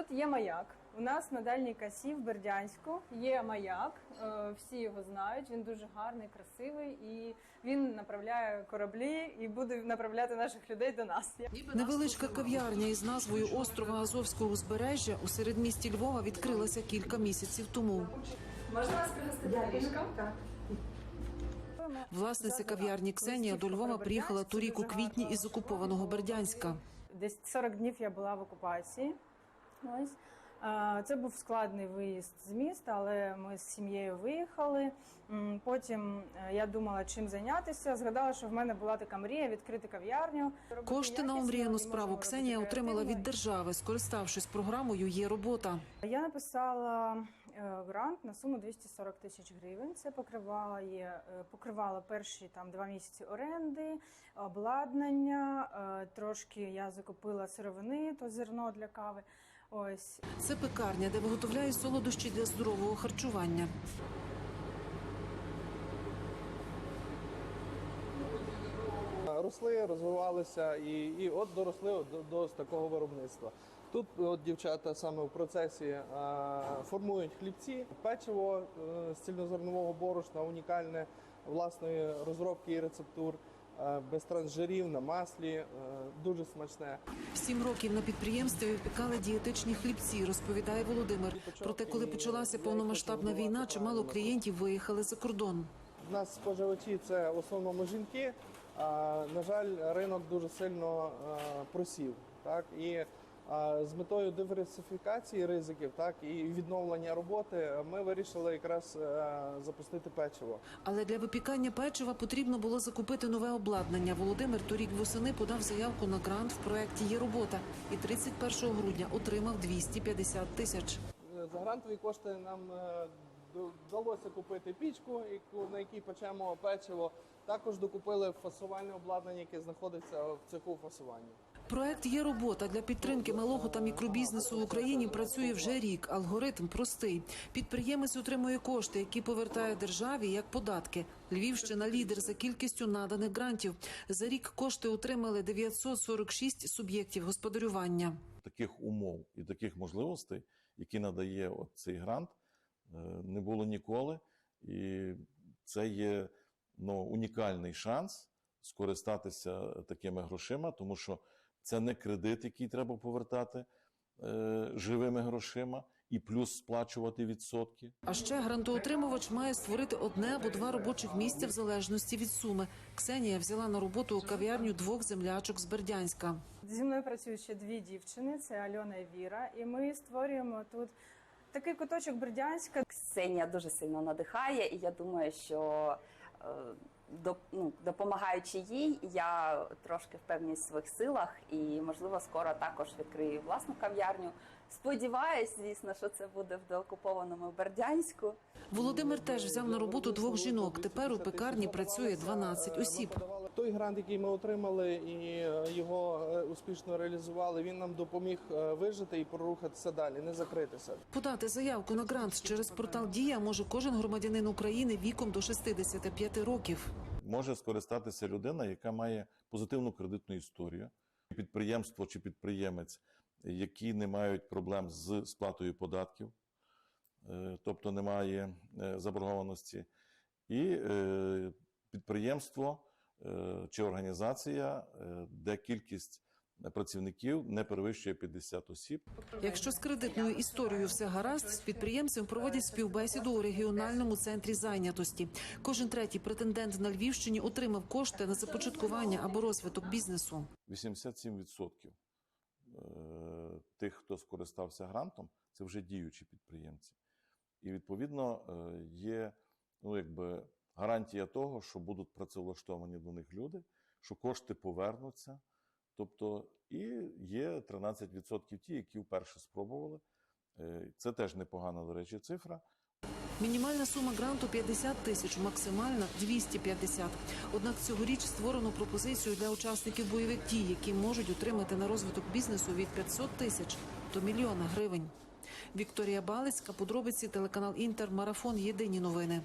Тут є маяк. У нас на дальній касі в Бердянську є маяк. Е, Всі його знають. Він дуже гарний, красивий, і він направляє кораблі і буде направляти наших людей до нас. Невеличка кав'ярня із назвою острова Азовського узбережжя у середмісті Львова відкрилася кілька місяців тому. Можна вас? Так. Власниця кав'ярні Ксенія до Львова приїхала торік у квітні із окупованого Бердянська. Десь 40 днів я була в окупації. Ось. Це був складний виїзд з міста, але ми з сім'єю виїхали. Потім е, я думала, чим зайнятися. Згадала, що в мене була така мрія відкрити кав'ярню. Кошти на омріяну справу Ксенія отримала від держави, скориставшись програмою Є робота. Я написала е, грант на суму 240 тисяч гривень. Це покривало, є, е, покривало перші там два місяці оренди, обладнання. Трошки я закупила сировини, то зерно для кави. Ось Це пекарня, де виготовляє солодощі для здорового харчування. Росли, розвивалися і, і от доросли до, до такого виробництва. Тут от дівчата саме в процесі а, формують хлібці, печиво е, з цільнозернового борошна, унікальне власної розробки і рецептур, без транжирів на маслі, е, дуже смачне. Сім років на підприємстві випікали дієтичні хлібці, розповідає Володимир. Проте, коли почалася повномасштабна війна, чимало клієнтів виїхали за кордон. У нас споживачі це в основному жінки. А, на жаль, ринок дуже сильно а, просів. Так? І з метою диверсифікації ризиків так, і відновлення роботи ми вирішили якраз запустити печиво. Але для випікання печива потрібно було закупити нове обладнання. Володимир торік восени подав заявку на грант в проєкті Є робота і 31 грудня отримав 250 тисяч. За грантові кошти нам е, вдалося купити пічку, яку- на якій печемо печиво. Також докупили фасувальне обладнання, яке знаходиться в цеху фасування. Проект є робота для підтримки малого та мікробізнесу в Україні. Працює вже рік. Алгоритм простий. Підприємець отримує кошти, які повертає державі як податки. Львівщина лідер за кількістю наданих грантів. За рік кошти отримали 946 суб'єктів господарювання. таких умов і таких можливостей, які надає цей грант, не було ніколи. І це є ну, унікальний шанс скористатися такими грошима, тому що це не кредит, який треба повертати е, живими грошима, і плюс сплачувати відсотки. А ще грантоотримувач має створити одне або два робочих місця в залежності від суми. Ксенія взяла на роботу у кав'ярню двох землячок з Бердянська. зі мною працюють ще дві дівчини: це Альона і Віра. І ми створюємо тут такий куточок Бердянська. Ксенія дуже сильно надихає, і я думаю, що е, ну, допомагаючи їй, я трошки впевнююсь в своїх силах і, можливо, скоро також відкрию власну кав'ярню. Сподіваюсь, звісно, що це буде в деокупованому Бердянську. Володимир теж взяв на роботу двох жінок. Тепер у пекарні працює 12 осіб. Той грант, який ми отримали і е, його е, успішно реалізували, він нам допоміг е, вижити і прорухатися далі, не закритися. Подати заявку на грант через портал Дія може кожен громадянин України віком до 65 років. може скористатися людина, яка має позитивну кредитну історію, підприємство чи підприємець, які не мають проблем з сплатою податків, е, тобто немає е, заборгованості, і е, підприємство чи організація, де кількість працівників не перевищує 50 осіб. Якщо з кредитною історією все гаразд, з підприємцем проводять співбесіду у регіональному центрі зайнятості. Кожен третій претендент на Львівщині отримав кошти на започаткування або розвиток бізнесу. 87% е, тих, хто скористався грантом, це вже діючі підприємці. І відповідно е, є ну, якби, гарантія того, що будуть працевлаштовані до них люди, що кошти повернуться. Тобто, і є 13% ті, які вперше спробували. Е, Це теж непогана, до речі, цифра. Мінімальна сума гранту 50 тисяч, максимальна 250. Однак цьогоріч створено пропозицію для учасників бойових дій, які можуть отримати на розвиток бізнесу від 500 тисяч до мільйона гривень. Вікторія Балицька, подробиці телеканал Інтер, марафон. Єдині новини.